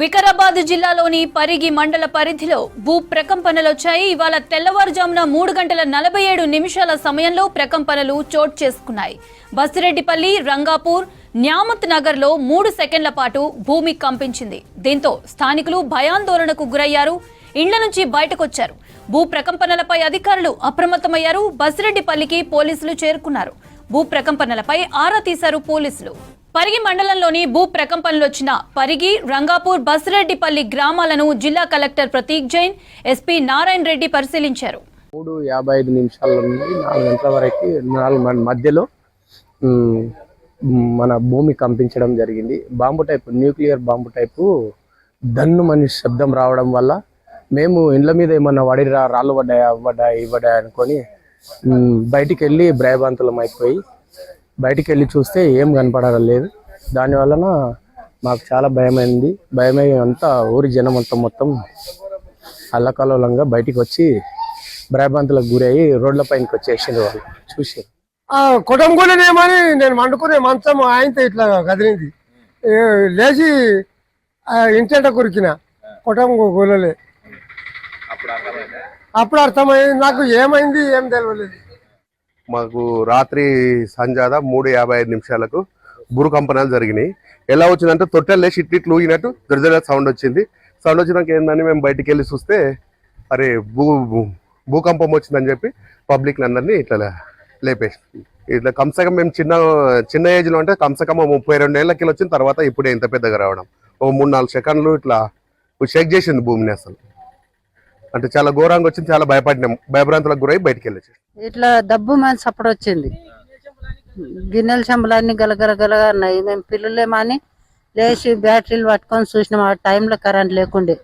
వికారాబాద్ జిల్లాలోని పరిగి మండల పరిధిలో భూ ప్రకంపనలొచ్చాయి. ఇవాళ తెల్లవారుజామున మూడు గంటల నలభై ఏడు నిమిషాల సమయంలో ప్రకంపనలు చోటు చేసుకున్నాయి. బసిరెడ్డిపల్లి రంగాపూర్ న్యామత్ నగర్లో మూడు సెకండ్ల పాటు భూమి కంపించింది. దీంతో స్థానికులు భయాందోళనకు గురయ్యారు. ఇండ్ల నుంచి బయటకొచ్చారు. భూ ప్రకంపనలపై అధికారులు అప్రమత్తమయ్యారు. బసిరెడ్డిపల్లికి పోలీసులు చేరుకున్నారు. భూ ప్రకంపనలపై ఆరా తీశారు పోలీసులు. పరిగి మండలంలోని భూ ప్రకంపనలు వచ్చిన పరిగి రంగాపూర్ బస్రెడ్డిపల్లి గ్రామాలను జిల్లా కలెక్టర్ ప్రతీక్ జైన్ ఎస్పీ నారాయణ రెడ్డి పరిశీలించారు. మూడు యాభై ఐదు నిమిషాల నుండి నాలుగు గంటల వరకు నాలుగు మధ్యలో మన భూమి కంపించడం జరిగింది. Bomb type nuclear bomb type దన్ను మని శబ్దం రావడం వల్ల మేము ఇండ్ల మీద ఏమన్నా వడి రాళ్ళు పడ్డాయా అవ్వడా ఇవ్వడా అనుకొని బయటికి వెళ్ళి భయభాంతులం అయిపోయి బయటికి వెళ్ళి చూస్తే ఏం కనపడడం లేదు. దాని వలన మాకు చాలా భయమైంది. భయమై అంతా ఊరి జనం అంతా మొత్తం అల్లకల్లోలంగా బయటికి వచ్చి భయభ్రాంతులకు గురయ్యి రోడ్ల పైనకి వచ్చేసిండ్రు వాళ్ళు. చూసి ఆ కుటుంబకులనేమని నేను వండుకునే మంచం ఆయనతో ఇట్లా కదిలింది. ఏ, లేచి ఇంటెంట కురికిన కుటుంబ కూలలే అప్పుడు అర్థమైంది? నాకు ఏమైంది ఏం తెలియలేదు మాకు రాత్రి సంజాద మూడు యాభై ఐదు నిమిషాలకు భూకంపనాలు జరిగినాయి. ఎలా వచ్చిందంటే తొట్టెలు లేచి ఇట్లు ఇట్లు ఊగినట్టు దొరిదొర సౌండ్ వచ్చింది. సౌండ్ వచ్చినాక ఏందని మేము బయటికి వెళ్ళి చూస్తే అరే భూ భూకంపం వచ్చిందని చెప్పి పబ్లిక్ అందరినీ ఇట్లా లేపేసి ఇట్లా కమ్సకం మేము చిన్న చిన్న ఏజ్లో అంటే కమ్సకం ముప్పై రెండు ఏళ్ళకి వచ్చిన తర్వాత ఇప్పుడే ఇంత పెద్దగా రావడం. ఓ మూడు నాలుగు సెకండ్లు ఇట్లా షేక్ చేసింది భూమిని అసలు. అంటే చాలా ఘోరంగా వచ్చింది చాలా భయపడినాం. భయభ్రాంతులకు గురై బయటికి వెళ్ళేసి. ఇట్లా దబ్బు మన సప్పుడు వచ్చింది. గిన్నెల చెంబలన్నీ గలగల గలగా ఉన్నాయి మేము పిల్లలేమని లేచి బ్యాటరీలు పట్టుకొని చూసినాం. ఆ టైంలో కరెంట్ లేకుండే.